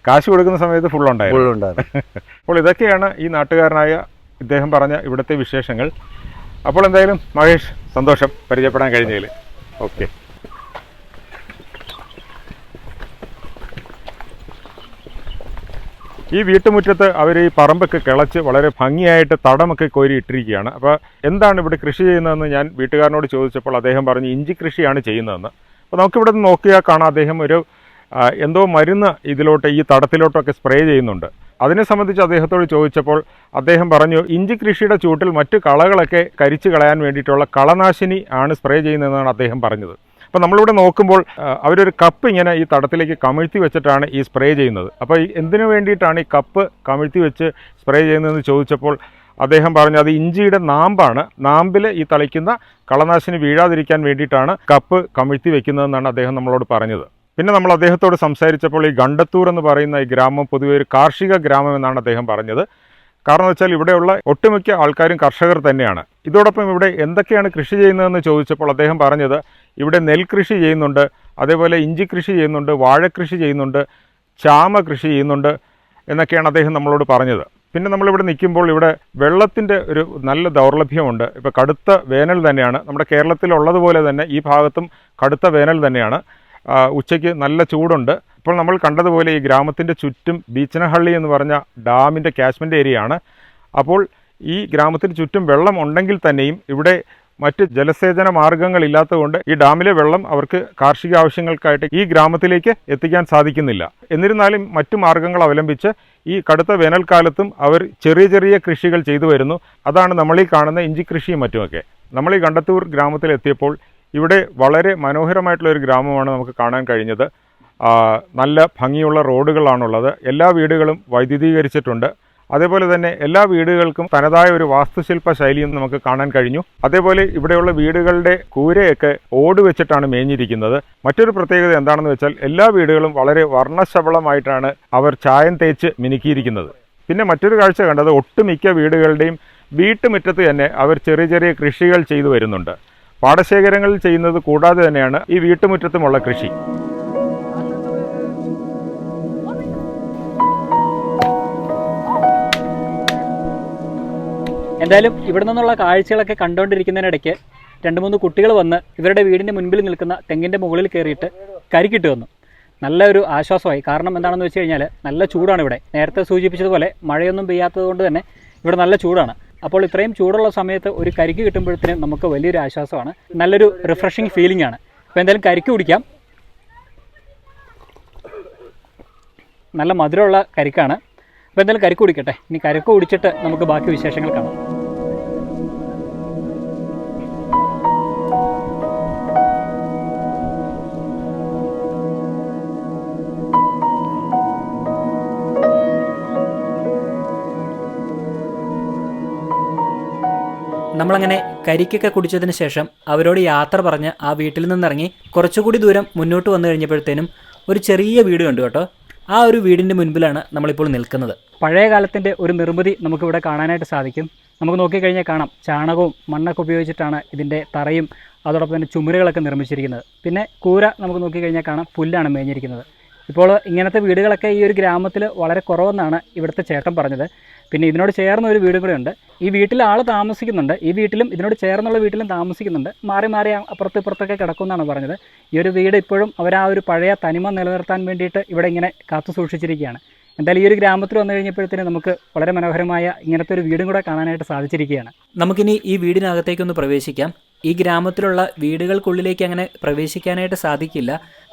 S3: കാശ് കൊടുക്കുന്ന സമയത്ത് ഫുൾ ഉണ്ടായിരുന്നു. അപ്പോൾ ഇതൊക്കെയാണ് ഈ നാട്ടുകാരനായ ഇദ്ദേഹം പറഞ്ഞ ഇവിടുത്തെ വിശേഷങ്ങൾ. അപ്പോൾ എന്തായാലും മഹേഷ് സന്തോഷം പരിചയപ്പെടാൻ കഴിഞ്ഞതിൽ ഓക്കെ. ഈ വീട്ടുമുറ്റത്ത് അവർ ഈ പറമ്പൊക്കെ കിളച്ച് വളരെ ഭംഗിയായിട്ട് തടമൊക്കെ കോരി ഇട്ടിരിക്കുകയാണ് അപ്പോൾ എന്താണ് ഇവിടെ കൃഷി ചെയ്യുന്നതെന്ന് ഞാൻ വീട്ടുകാരനോട് ചോദിച്ചപ്പോൾ അദ്ദേഹം പറഞ്ഞു ഇഞ്ചി കൃഷിയാണ് ചെയ്യുന്നതെന്ന്. അപ്പോൾ നമുക്കിവിടെ നിന്ന് നോക്കിയാൽ കാണാം അദ്ദേഹം ഒരു എന്തോ മരുന്ന് ഇതിലോട്ട് ഈ തടത്തിലോട്ടൊക്കെ സ്പ്രേ ചെയ്യുന്നുണ്ട്. അതിനെ സംബന്ധിച്ച് അദ്ദേഹത്തോട് ചോദിച്ചപ്പോൾ അദ്ദേഹം പറഞ്ഞു ഇഞ്ചി കൃഷിയുടെ ചൂട്ടിൽ മറ്റ് കളകളൊക്കെ കരിച്ചു കളയാൻ വേണ്ടിയിട്ടുള്ള കളനാശിനി ആണ് സ്പ്രേ ചെയ്യുന്നതെന്നാണ് അദ്ദേഹം പറഞ്ഞത്. അപ്പോൾ നമ്മളിവിടെ നോക്കുമ്പോൾ അവരൊരു കപ്പ് ഇങ്ങനെ ഈ തടത്തിലേക്ക് കമിഴ്ത്തി വെച്ചിട്ടാണ് ഈ സ്പ്രേ ചെയ്യുന്നത്. അപ്പോൾ എന്തിനു വേണ്ടിയിട്ടാണ് ഈ കപ്പ് കമിഴ്ത്തി വെച്ച് സ്പ്രേ ചെയ്യുന്നതെന്ന് ചോദിച്ചപ്പോൾ അദ്ദേഹം പറഞ്ഞു അത് ഇഞ്ചിയുടെ നാമ്പാണ്. നാമ്പിൽ ഈ തളിക്കുന്ന കളനാശിനി വീഴാതിരിക്കാൻ വേണ്ടിയിട്ടാണ് കപ്പ് കമിഴ്ത്തി വെക്കുന്നതെന്നാണ് അദ്ദേഹം നമ്മളോട് പറഞ്ഞത്. പിന്നെ നമ്മൾ അദ്ദേഹത്തോട് സംസാരിച്ചപ്പോൾ ഈ ഗണ്ടത്തൂർ എന്ന് പറയുന്ന ഈ ഗ്രാമം പൊതുവെ ഒരു കാർഷിക ഗ്രാമം എന്നാണ് അദ്ദേഹം പറഞ്ഞത്. കാരണം വെച്ചാൽ ഇവിടെയുള്ള ഒട്ടുമിക്ക ആൾക്കാരും കർഷകർ തന്നെയാണ്. ഇതോടൊപ്പം ഇവിടെ എന്തൊക്കെയാണ് കൃഷി ചെയ്യുന്നതെന്ന് ചോദിച്ചപ്പോൾ അദ്ദേഹം പറഞ്ഞത് ഇവിടെ നെൽകൃഷി ചെയ്യുന്നുണ്ട് അതേപോലെ ഇഞ്ചി കൃഷി ചെയ്യുന്നുണ്ട് വാഴക്കൃഷി ചെയ്യുന്നുണ്ട് ചാമ കൃഷി ചെയ്യുന്നുണ്ട് എന്നൊക്കെയാണ് അദ്ദേഹം നമ്മളോട് പറഞ്ഞത്. പിന്നെ നമ്മളിവിടെ നിൽക്കുമ്പോൾ ഇവിടെ വെള്ളത്തിന്റെ ഒരു നല്ല ദൗർലഭ്യമുണ്ട്. ഇപ്പോൾ കടുത്ത വേനൽ തന്നെയാണ്. നമ്മുടെ കേരളത്തിലുള്ളതുപോലെ തന്നെ ഈ ഭാഗത്തും കടുത്ത വേനൽ തന്നെയാണ്. ഉച്ചയ്ക്ക് നല്ല ചൂടുണ്ട്. ഇപ്പോൾ നമ്മൾ കണ്ടതുപോലെ ഈ ഗ്രാമത്തിന്റെ ചുറ്റും ബീച്ചനഹള്ളി എന്ന് പറഞ്ഞ ഡാമിന്റെ കാച്ച്മെന്റ് ഏരിയ ആണ് അപ്പോൾ ഈ ഗ്രാമത്തിന് ചുറ്റും വെള്ളം ഉണ്ടെങ്കിൽ തന്നെയും ഇവിടെ മറ്റ് ജലസേചന മാർഗങ്ങളില്ലാത്തതുകൊണ്ട് ഈ ഡാമിലെ വെള്ളം അവർക്ക് കാർഷിക ആവശ്യങ്ങൾക്കായിട്ട് ഈ ഗ്രാമത്തിലേക്ക് എത്തിക്കാൻ സാധിക്കുന്നില്ല. എന്നിരുന്നാലും മറ്റു മാർഗങ്ങൾ അവലംബിച്ച് ഈ കടുത്ത വേനൽക്കാലത്തും അവർ ചെറിയ ചെറിയ കൃഷികൾ ചെയ്തു വരുന്നു. അതാണ് നമ്മളീ കാണുന്ന ഇഞ്ചി കൃഷിയും മറ്റുമൊക്കെ. നമ്മൾ ഈ കണ്ടത്തൂർ ഗ്രാമത്തിലെത്തിയപ്പോൾ ഇവിടെ വളരെ മനോഹരമായിട്ടുള്ള ഒരു ഗ്രാമമാണ് നമുക്ക് കാണാൻ കഴിഞ്ഞത്. നല്ല ഭംഗിയുള്ള റോഡുകളാണുള്ളത്. എല്ലാ വീടുകളും വൈദ്യുതീകരിച്ചിട്ടുണ്ട്. അതേപോലെ തന്നെ എല്ലാ വീടുകൾക്കും തനതായ ഒരു വാസ്തുശില്പ ശൈലിയും നമുക്ക് കാണാൻ കഴിഞ്ഞു. അതേപോലെ ഇവിടെയുള്ള വീടുകളുടെ കൂരയൊക്കെ ഓട് വെച്ചിട്ടാണ് മേഞ്ഞിരിക്കുന്നത്. മറ്റൊരു പ്രത്യേകത എന്താണെന്ന് വെച്ചാൽ എല്ലാ വീടുകളും വളരെ വർണശബളമായിട്ടാണ് അവർ ചായം തേച്ച് മിനുക്കിയിരിക്കുന്നത്. പിന്നെ മറ്റൊരു കാഴ്ച കണ്ടത് ഒട്ടുമിക്ക വീടുകളുടെയും വീട്ടുമുറ്റത്ത് തന്നെ അവർ ചെറിയ ചെറിയ കൃഷികൾ ചെയ്തു വരുന്നുണ്ട്. പാടശേഖരങ്ങളിൽ ചെയ്യുന്നത് കൂടാതെ തന്നെയാണ് ഈ വീട്ടുമുറ്റത്തുമുള്ള കൃഷി.
S1: എന്തായാലും ഇവിടെ നിന്നുള്ള കാഴ്ചകളൊക്കെ കണ്ടുകൊണ്ടിരിക്കുന്നതിനിടയ്ക്ക് രണ്ട് മൂന്ന് കുട്ടികൾ വന്ന് ഇവരുടെ വീടിന്റെ മുൻപിൽ നിൽക്കുന്ന തെങ്ങിന്റെ മുകളിൽ കയറിയിട്ട് കരിക്കിട്ട് വന്നു. നല്ലൊരു ആശ്വാസമായി. കാരണം എന്താണെന്ന് വെച്ച് കഴിഞ്ഞാൽ നല്ല ചൂടാണ് ഇവിടെ. നേരത്തെ സൂചിപ്പിച്ചതുപോലെ മഴയൊന്നും പെയ്യാത്തത് കൊണ്ട് തന്നെ ഇവിടെ നല്ല ചൂടാണ്. അപ്പോൾ ഇത്രയും ചൂടുള്ള സമയത്ത് ഒരു കരിക്ക് കിട്ടുമ്പോഴത്തേനും നമുക്ക് വലിയൊരു ആശ്വാസമാണ്. നല്ലൊരു റിഫ്രഷിങ് ഫീലിംഗ് ആണ്. അപ്പോൾ എന്തായാലും കരിക്ക് കുടിക്കാം. നല്ല മധുരമുള്ള കരിക്കാണ്. അപ്പോൾ എന്തായാലും കരിക്ക് കുടിക്കട്ടെ. ഇനി കരിക്ക് കുടിച്ചിട്ട് നമുക്ക് ബാക്കി വിശേഷങ്ങൾ കാണാം. നമ്മളങ്ങനെ കരിക്കൊക്കെ കുടിച്ചതിന് ശേഷം അവരോട് യാത്ര പറഞ്ഞ് ആ വീട്ടിൽ നിന്നിറങ്ങി കുറച്ചുകൂടി ദൂരം മുന്നോട്ട് വന്നു കഴിഞ്ഞപ്പോഴത്തേനും ഒരു ചെറിയ വീട് കണ്ടു കേട്ടോ. ആ ഒരു വീടിന്റെ മുൻപിലാണ് നമ്മളിപ്പോൾ നിൽക്കുന്നത്. പഴയ കാലത്തിന്റെ ഒരു നിർമ്മിതി നമുക്കിവിടെ കാണാനായിട്ട് സാധിക്കും. നമുക്ക് നോക്കിക്കഴിഞ്ഞാൽ കാണാം. ചാണകവും മണ്ണൊക്കെ ഉപയോഗിച്ചിട്ടാണ് ഇതിന്റെ തറയും അതോടൊപ്പം തന്നെ ചുമരുകളൊക്കെ നിർമ്മിച്ചിരിക്കുന്നത്. പിന്നെ കൂര നമുക്ക് നോക്കിക്കഴിഞ്ഞാൽ കാണാം. പുല്ലാണ് മേഞ്ഞിരിക്കുന്നത്. ഇപ്പോൾ ഇങ്ങനത്തെ വീടുകളൊക്കെ ഈ ഒരു ഗ്രാമത്തിൽ വളരെ കുറവെന്നാണ് ഇവിടുത്തെ ചേട്ടൻ പറഞ്ഞത്. പിന്നെ ഇതിനോട് ചേർന്ന ഒരു വീടും കൂടെ ഉണ്ട്. ഈ വീട്ടിൽ ആൾ താമസിക്കുന്നുണ്ട്. ഈ വീട്ടിലും ഇതിനോട് ചേർന്നുള്ള വീട്ടിലും താമസിക്കുന്നുണ്ട്. മാറി മാറി അപ്പുറത്ത് ഇപ്പുറത്തൊക്കെ കിടക്കുമെന്നാണ് പറഞ്ഞത്. ഈ ഒരു വീട് ഇപ്പോഴും അവർ ആ ഒരു പഴയ തനിമ നിലനിർത്താൻ വേണ്ടിയിട്ട് ഇവിടെ ഇങ്ങനെ കാത്തു സൂക്ഷിച്ചിരിക്കുകയാണ്. എന്തായാലും ഈ ഒരു ഗ്രാമത്തിൽ വന്നു കഴിഞ്ഞപ്പോഴത്തേനും നമുക്ക് വളരെ മനോഹരമായ ഇങ്ങനത്തെ ഒരു വീടും കൂടെ കാണാനായിട്ട് സാധിച്ചിരിക്കുകയാണ്. നമുക്കിനി ഈ വീടിനകത്തേക്കൊന്ന് പ്രവേശിക്കാം. ഈ ഗ്രാമത്തിലുള്ള വീടുകൾക്കുള്ളിലേക്ക് അങ്ങനെ പ്രവേശിക്കാനായിട്ട് സാധിക്കില്ല.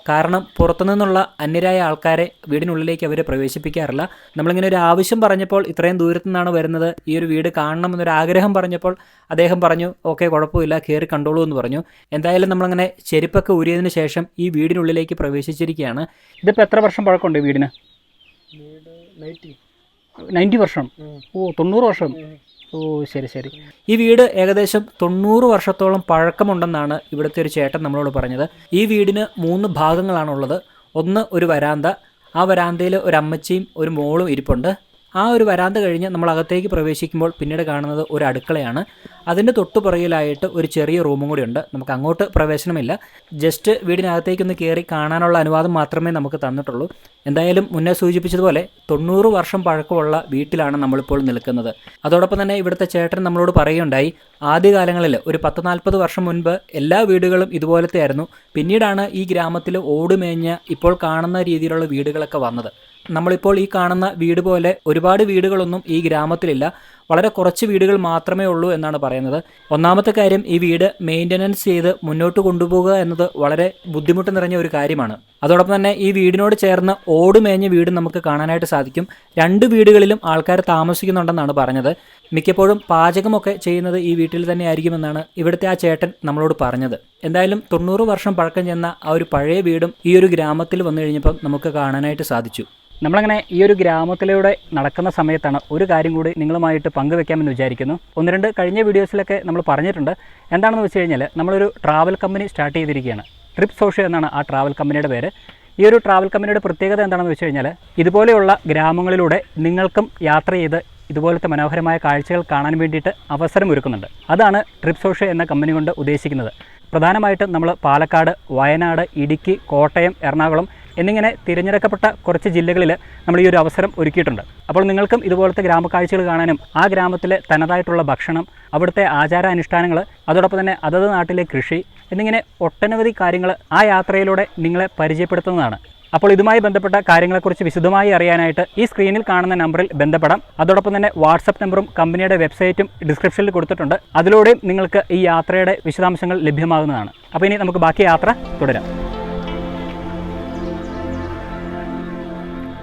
S1: കാരണം പുറത്തുനിന്നുള്ള അന്യരായ ആൾക്കാരെ വീടിനുള്ളിലേക്ക് അവർ പ്രവേശിപ്പിക്കാറില്ല. നമ്മളിങ്ങനെ ഒരു ആവശ്യം പറഞ്ഞപ്പോൾ ഇത്രയും ദൂരത്തു നിന്നാണ് വരുന്നത്. ഈ ഒരു വീട് കാണണം എന്നൊരു ആഗ്രഹം പറഞ്ഞപ്പോൾ അദ്ദേഹം പറഞ്ഞു ഓക്കെ കുഴപ്പമില്ല കയറി കണ്ടോളൂ എന്ന് പറഞ്ഞു. എന്തായാലും നമ്മളങ്ങനെ ചെരുപ്പൊക്കെ ഊരിയതിന് ശേഷം ഈ വീടിനുള്ളിലേക്ക് പ്രവേശിച്ചിരിക്കുകയാണ്. ഇതിപ്പോൾ എത്ര വർഷം പഴക്കമുണ്ട് വീട് വീടിന്? നയന്റി. വർഷം? ഓ തൊണ്ണൂറ് വർഷം. ഓ ശരി ശരി. ഈ വീട് ഏകദേശം തൊണ്ണൂറ് വർഷത്തോളം പഴക്കമുണ്ടെന്നാണ് ഇവിടുത്തെ ഒരു ചേട്ടൻ നമ്മളോട് പറഞ്ഞത്. ഈ വീടിന് മൂന്ന് ഭാഗങ്ങളാണുള്ളത്. ഒന്ന് ഒരു വരാന്ത ആ വരാന്തയിൽ ഒരു അമ്മച്ചിയും ഒരു മോളും ഇരിപ്പുണ്ട്. ആ ഒരു വരാന്ത കഴിഞ്ഞ് നമ്മൾ അകത്തേക്ക് പ്രവേശിക്കുമ്പോൾ പിന്നീട് കാണുന്നത് ഒരു അടുക്കളയാണ്. അതിന്റെ തൊട്ടു പുറകിലായിട്ട് ഒരു ചെറിയ റൂമും കൂടി ഉണ്ട്. നമുക്ക് അങ്ങോട്ട് പ്രവേശനമില്ല. ജസ്റ്റ് വീടിനകത്തേക്കൊന്ന് കയറി കാണാനുള്ള അനുവാദം മാത്രമേ നമുക്ക് തന്നിട്ടുള്ളൂ. എന്തായാലും മുന്നേ സൂചിപ്പിച്ചതുപോലെ തൊണ്ണൂറ് വർഷം പഴക്കമുള്ള വീട്ടിലാണ് നമ്മളിപ്പോൾ നിൽക്കുന്നത്. അതോടൊപ്പം തന്നെ ഇവിടുത്തെ ചേട്ടൻ നമ്മളോട് പറയുകയുണ്ടായി ആദ്യകാലങ്ങളിൽ ഒരു പത്ത് നാൽപ്പത് വർഷം മുൻപ് എല്ലാ വീടുകളും ഇതുപോലത്തെ ആയിരുന്നു പിന്നീടാണ് ഈ ഗ്രാമത്തിൽ ഓടുമേഞ്ഞ് ഇപ്പോൾ കാണുന്ന രീതിയിലുള്ള വീടുകളൊക്കെ വന്നത്. നമ്മളിപ്പോൾ ഈ കാണുന്ന വീട് പോലെ ഒരുപാട് വീടുകളൊന്നും ഈ ഗ്രാമത്തിലില്ല. വളരെ കുറച്ച് വീടുകൾ മാത്രമേ ഉള്ളൂ എന്നാണ് പറയുന്നത്. ഒന്നാമത്തെ കാര്യം ഈ വീട് മെയിന്റനൻസ് ചെയ്ത് മുന്നോട്ട് കൊണ്ടുപോകുക എന്നത് വളരെ ബുദ്ധിമുട്ട് നിറഞ്ഞ ഒരു കാര്യമാണ്. അതോടൊപ്പം തന്നെ ഈ വീടിനോട് ചേർന്ന് ഓട് മേഞ്ഞ വീട് നമുക്ക് കാണാനായിട്ട് സാധിക്കും. രണ്ട് വീടുകളിലും ആൾക്കാർ താമസിക്കുന്നുണ്ടെന്നാണ് പറഞ്ഞത്. മിക്കപ്പോഴും പാചകമൊക്കെ ചെയ്യുന്നത് ഈ വീട്ടിൽ തന്നെ ആയിരിക്കുമെന്നാണ് ഇവിടുത്തെ ആ ചേട്ടൻ നമ്മളോട് പറഞ്ഞത്. എന്തായാലും തൊണ്ണൂറ് വർഷം പഴക്കം ചെന്ന ആ ഒരു പഴയ വീടും ഈ ഒരു ഗ്രാമത്തിൽ വന്നു കഴിഞ്ഞപ്പോൾ നമുക്ക് കാണാനായിട്ട് സാധിച്ചു. നമ്മളങ്ങനെ ഈ ഒരു ഗ്രാമത്തിലൂടെ നടക്കുന്ന സമയത്താണ് ഒരു കാര്യം കൂടി നിങ്ങളുമായിട്ട് പങ്കുവെക്കാമെന്ന് വിചാരിക്കുന്നു. ഒന്ന് രണ്ട് കഴിഞ്ഞ വീഡിയോസിലൊക്കെ നമ്മൾ പറഞ്ഞിട്ടുണ്ട്. എന്താണെന്ന് വെച്ച് കഴിഞ്ഞാൽ നമ്മളൊരു ട്രാവൽ കമ്പനി സ്റ്റാർട്ട് ചെയ്തിരിക്കുകയാണ്. ട്രിപ്പ് സോഷ്യ എന്നാണ് ആ ട്രാവൽ കമ്പനിയുടെ പേര്. ഈ ഒരു ട്രാവൽ കമ്പനിയുടെ പ്രത്യേകത എന്താണെന്ന് വെച്ച് കഴിഞ്ഞാൽ ഇതുപോലെയുള്ള ഗ്രാമങ്ങളിലൂടെ നിങ്ങൾക്കും യാത്ര ചെയ്ത് ഇതുപോലത്തെ മനോഹരമായ കാഴ്ചകൾ കാണാൻ വേണ്ടിയിട്ട് അവസരം ഒരുക്കുന്നുണ്ട്. അതാണ് ട്രിപ്പ് സോഷ്യ എന്ന കമ്പനി കൊണ്ട് ഉദ്ദേശിക്കുന്നത്. പ്രധാനമായിട്ടും നമ്മൾ പാലക്കാട് വയനാട് ഇടുക്കി കോട്ടയം എറണാകുളം എന്നിങ്ങനെ തിരഞ്ഞെടുക്കപ്പെട്ട കുറച്ച് ജില്ലകളിൽ നമ്മൾ ഈ ഒരു അവസരം ഒരുക്കിയിട്ടുണ്ട്. അപ്പോൾ നിങ്ങൾക്കും ഇതുപോലത്തെ ഗ്രാമക്കാഴ്ചകൾ കാണാനും ആ ഗ്രാമത്തിലെ തനതായിട്ടുള്ള ഭക്ഷണം അവിടുത്തെ ആചാരാനുഷ്ഠാനങ്ങൾ അതോടൊപ്പം തന്നെ അതത് നാട്ടിലെ കൃഷി എന്നിങ്ങനെ ഒട്ടനവധി കാര്യങ്ങൾ ആ യാത്രയിലൂടെ നിങ്ങളെ പരിചയപ്പെടുത്തുന്നതാണ്. അപ്പോൾ ഇതുമായി ബന്ധപ്പെട്ട കാര്യങ്ങളെക്കുറിച്ച് വിശദമായി അറിയാനായിട്ട് ഈ സ്ക്രീനിൽ കാണുന്ന നമ്പറിൽ ബന്ധപ്പെടാം. അതോടൊപ്പം തന്നെ വാട്സപ്പ് നമ്പറും കമ്പനിയുടെ വെബ്സൈറ്റും ഡിസ്ക്രിപ്ഷനിൽ കൊടുത്തിട്ടുണ്ട്. അതിലൂടെയും നിങ്ങൾക്ക് ഈ യാത്രയുടെ വിശദാംശങ്ങൾ ലഭ്യമാകുന്നതാണ്. അപ്പോൾ ഇനി നമുക്ക് ബാക്കി യാത്ര തുടരാം.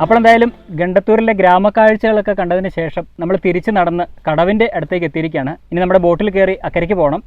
S1: അപ്പോൾ എന്തായാലും ഗണ്ടത്തൂരിലെ ഗ്രാമക്കാഴ്ചകളൊക്കെ കണ്ടതിന് ശേഷം നമ്മൾ തിരിച്ച് നടന്ന് കടവിന്റെ അടുത്തേക്ക് എത്തിയിരിക്കുകയാണ്. ഇനി നമ്മുടെ ബോട്ടിൽ കയറി അക്കരയ്ക്ക് പോകണം.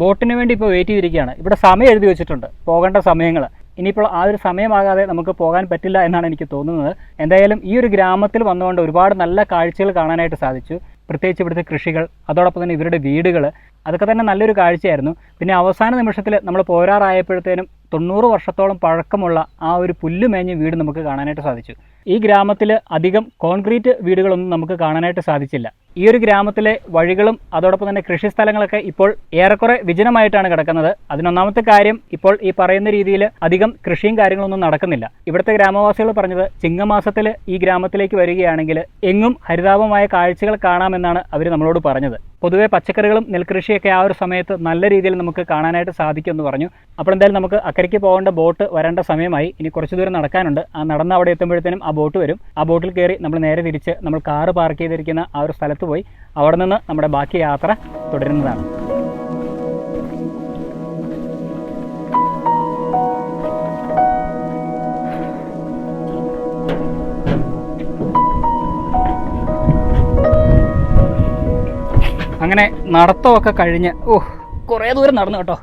S1: ബോട്ടിന് വേണ്ടി ഇപ്പോൾ വെയിറ്റ് ചെയ്തിരിക്കുകയാണ്. ഇവിടെ സമയം എഴുതി വെച്ചിട്ടുണ്ട്. പോകേണ്ട സമയങ്ങൾ ഇനിയിപ്പോൾ ആ ഒരു സമയമാകാതെ നമുക്ക് പോകാൻ പറ്റില്ല എന്നാണ് എനിക്ക് തോന്നുന്നത്. എന്തായാലും ഈ ഒരു ഗ്രാമത്തിൽ വന്നുകൊണ്ട് ഒരുപാട് നല്ല കാഴ്ചകൾ കാണാനായിട്ട് സാധിച്ചു. പ്രത്യേകിച്ച് ഇവിടുത്തെ കൃഷികൾ അതോടൊപ്പം തന്നെ ഇവരുടെ വീടുകൾ അതൊക്കെ തന്നെ നല്ലൊരു കാഴ്ചയായിരുന്നു. പിന്നെ അവസാന നിമിഷത്തിൽ നമ്മൾ പോരാറായപ്പോഴത്തേനും തൊണ്ണൂറ് വർഷത്തോളം പഴക്കമുള്ള ആ ഒരു പുല്ലുമേഞ്ഞ വീട് നമുക്ക് കാണാനായിട്ട് സാധിച്ചു. ഈ ഗ്രാമത്തിൽ അധികം കോൺക്രീറ്റ് വീടുകളൊന്നും നമുക്ക് കാണാനായിട്ട് സാധിച്ചില്ല. ഈ ഒരു ഗ്രാമത്തിലെ വഴികളും അതോടൊപ്പം തന്നെ കൃഷി സ്ഥലങ്ങളൊക്കെ ഇപ്പോൾ ഏറെക്കുറെ വിജനമായിട്ടാണ് കിടക്കുന്നത്. അതിനൊന്നാമത്തെ കാര്യം ഇപ്പോൾ ഈ പറയുന്ന രീതിയിൽ അധികം കൃഷിയും കാര്യങ്ങളൊന്നും നടക്കുന്നില്ല. ഇവിടുത്തെ ഗ്രാമവാസികൾ പറഞ്ഞത് ചിങ്ങമാസത്തിൽ ഈ ഗ്രാമത്തിലേക്ക് വരികയാണെങ്കിൽ എങ്ങും ഹരിതാപമായ കാഴ്ചകൾ കാണാമെന്നാണ് അവർ നമ്മളോട് പറഞ്ഞത്. പൊതുവെ പച്ചക്കറികളും നെൽകൃഷിയൊക്കെ ആ ഒരു സമയത്ത് നല്ല രീതിയിൽ നമുക്ക് കാണാനായിട്ട് സാധിക്കുമെന്ന് പറഞ്ഞു. അപ്പോൾ എന്തായാലും നമുക്ക് അക്കരയ്ക്ക് പോകേണ്ട ബോട്ട് വരേണ്ട സമയമായി. ഇനി കുറച്ച് ദൂരം നടക്കാനുണ്ട്. ആ നടന്ന് അവിടെ എത്തുമ്പോഴത്തേനും ആ ബോട്ട് വരും. ആ ബോട്ടിൽ കയറി നമ്മൾ നേരെ തിരിച്ച് നമ്മൾ കാറ് പാർക്ക് ചെയ്തിരിക്കുന്ന ആ ഒരു സ്ഥലത്ത് പോയി. അവിടെ നിന്ന് നമ്മുടെ ബാക്കി യാത്ര തുടരുന്നതാണ്. അങ്ങനെ നടത്തമൊക്കെ കഴിഞ്ഞ് ഓ കുറേ ദൂരം നടന്നു കേട്ടോ.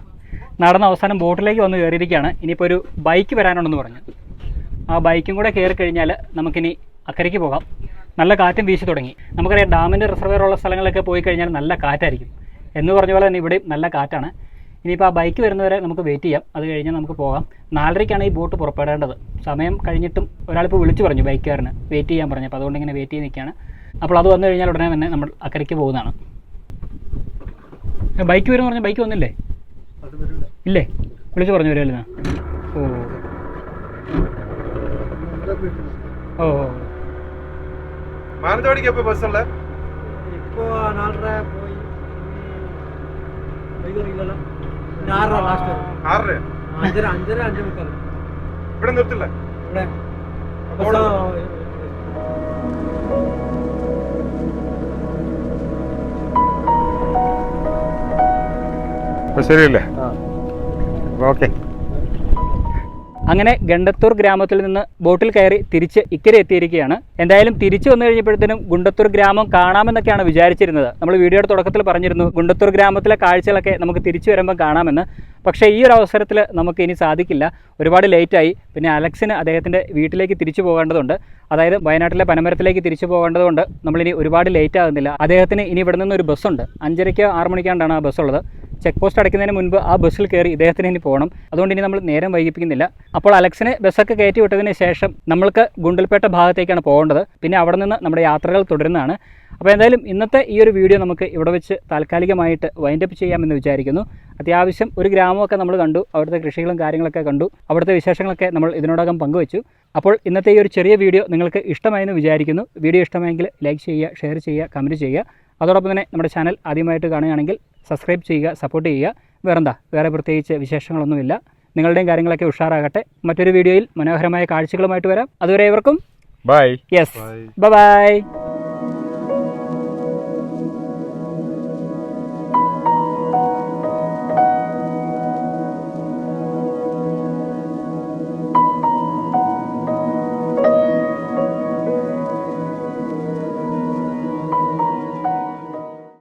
S1: നടന്ന അവസാനം ബോട്ടിലേക്ക് വന്ന് കയറിയിരിക്കുകയാണ്. ഇനിയിപ്പോൾ ഒരു ബൈക്ക് വരാനുണ്ടെന്ന് പറഞ്ഞു. ആ ബൈക്കും കൂടെ കയറി കഴിഞ്ഞാൽ നമുക്കിനി അക്കരയ്ക്ക് പോകാം. നല്ല കാറ്റും വീശി തുടങ്ങി. നമുക്കറിയാം ഡാമിന്റെ റിസർവേർ ഉള്ള സ്ഥലങ്ങളിലൊക്കെ പോയി കഴിഞ്ഞാൽ നല്ല കാറ്റായിരിക്കും. എന്ന് പറഞ്ഞ പോലെ തന്നെ ഇവിടെയും നല്ല കാറ്റാണ്. ഇനിയിപ്പോൾ ആ ബൈക്ക് വരുന്നവരെ നമുക്ക് വെയിറ്റ് ചെയ്യാം. അത് കഴിഞ്ഞാൽ നമുക്ക് പോകാം. നാലരയ്ക്കാണ് ഈ ബോട്ട് പുറപ്പെടേണ്ടത്. സമയം കഴിഞ്ഞിട്ടും ഒരാളിപ്പോൾ വിളിച്ചു പറഞ്ഞു ബൈക്കുകാരന്. വെയിറ്റ് ചെയ്യാൻ പറഞ്ഞു. അപ്പോൾ അതുകൊണ്ട് ഇങ്ങനെ വെയിറ്റ് ചെയ്ത് നിൽക്കുകയാണ്. അപ്പോൾ അത് വന്നു കഴിഞ്ഞാൽ ഉടനെ തന്നെ നമ്മൾ അക്കരയ്ക്ക് പോകുന്നതാണ്. ബൈക്ക് വരും പറഞ്ഞ ബൈക്ക് വന്നില്ലേ? ഇല്ലേ? വിളിച്ച് പറഞ്ഞു വരുമല്ലോ ഓ. ഓ ഓ.
S2: മാനന്തവാടിക്ക് എപ്പോൾ ബസ്സുള്ള
S6: നാലര പോയി വൈകുന്നില്ലല്ലോ ആറര ലാസ്റ്റ്
S2: ആറര
S6: അഞ്ചര അഞ്ചര അഞ്ചേ മുക്കാൽ
S2: ഇവിടെ നിർത്തില്ല?
S6: ഇവിടെ.
S2: അപ്പോൾ
S3: ശരിയല്ലേ? ഓക്കെ.
S1: അങ്ങനെ ഗണ്ടത്തൂർ ഗ്രാമത്തിൽ നിന്ന് ബോട്ടിൽ കയറി തിരിച്ച് ഇക്കരെ എത്തിയിരിക്കുകയാണ്. എന്തായാലും തിരിച്ചു വന്നു കഴിഞ്ഞപ്പോഴത്തേനും ഗുണ്ടത്തൂർ ഗ്രാമം കാണാമെന്നൊക്കെയാണ് വിചാരിച്ചിരുന്നത്. നമ്മൾ വീഡിയോയുടെ തുടക്കത്തിൽ പറഞ്ഞിരുന്നു ഗുണ്ടത്തൂർ ഗ്രാമത്തിലെ കാഴ്ചകളൊക്കെ നമുക്ക് തിരിച്ചു വരുമ്പോൾ കാണാമെന്ന്. പക്ഷേ ഈ ഒരു അവസരത്തിൽ നമുക്ക് ഇനി സാധിക്കില്ല. ഒരുപാട് ലേറ്റായി. പിന്നെ അലക്സിന് അദ്ദേഹത്തിന്റെ വീട്ടിലേക്ക് തിരിച്ചു പോകേണ്ടതുണ്ട്. അതായത് വയനാട്ടിലെ പനമരത്തിലേക്ക് തിരിച്ചു പോകേണ്ടതുകൊണ്ട് നമ്മളിനി ഒരുപാട് ലേറ്റ് ആകുന്നില്ല. അദ്ദേഹത്തിന് ഇനി ഇവിടെ നിന്ന് ഒരു ബസ്സുണ്ട്. അഞ്ചരയ്ക്കോ ആറ് മണിക്കാണ്ടാണ് ആ ബസ്സുള്ളത്. ചെക്ക് പോസ്റ്റ് അടയ്ക്കുന്നതിന് മുൻപ് ആ ബസ്സിൽ കയറി ഇദ്ദേഹത്തിന് ഇനി പോകണം. അതുകൊണ്ട് ഇനി നമ്മൾ നേരം വൈകിപ്പിക്കുന്നില്ല. അപ്പോൾ അലക്സിനെ ബസ്സൊക്കെ കയറ്റി വിട്ടതിന് ശേഷം നമ്മൾക്ക് ഗുണ്ടൽപേട്ട ഭാഗത്തേക്കാണ് പോകേണ്ടത്. പിന്നെ അവിടെ നിന്ന് നമ്മുടെ യാത്രകൾ തുടരുന്നതാണ്. അപ്പോൾ എന്തായാലും ഇന്നത്തെ ഈ ഒരു വീഡിയോ നമുക്ക് ഇവിടെ വെച്ച് താൽക്കാലികമായിട്ട് വൈൻഡപ്പ് ചെയ്യാമെന്ന് വിചാരിക്കുന്നു. അത്യാവശ്യം ഒരു ഗ്രാമമൊക്കെ നമ്മൾ കണ്ടു. അവിടുത്തെ കൃഷികളും കാര്യങ്ങളൊക്കെ കണ്ടു. അവിടുത്തെ വിശേഷങ്ങളൊക്കെ നമ്മൾ ഇതിനോടകം പങ്കുവച്ചു. അപ്പോൾ ഇന്നത്തെ ഈ ഒരു ചെറിയ വീഡിയോ നിങ്ങൾക്ക് ഇഷ്ടമായെന്ന് വിചാരിക്കുന്നു. വീഡിയോ ഇഷ്ടമായെങ്കിൽ ലൈക്ക് ചെയ്യുക ഷെയർ ചെയ്യുക കമന്റ് ചെയ്യുക. അതോടൊപ്പം തന്നെ നമ്മുടെ ചാനൽ ആദ്യമായിട്ട് കാണുകയാണെങ്കിൽ സബ്സ്ക്രൈബ് ചെയ്യുക സപ്പോർട്ട് ചെയ്യുക. വേറെന്താ? വേറെ പ്രത്യേകിച്ച് വിശേഷങ്ങളൊന്നുമില്ല. നിങ്ങളുടെയും കാര്യങ്ങളൊക്കെ ഉഷാറാകട്ടെ. മറ്റൊരു വീഡിയോയിൽ മനോഹരമായ കാഴ്ചകളുമായിട്ട് വരാം. അതുവരെ ഇവർക്കും
S3: ബൈ
S1: യെസ് ബൈ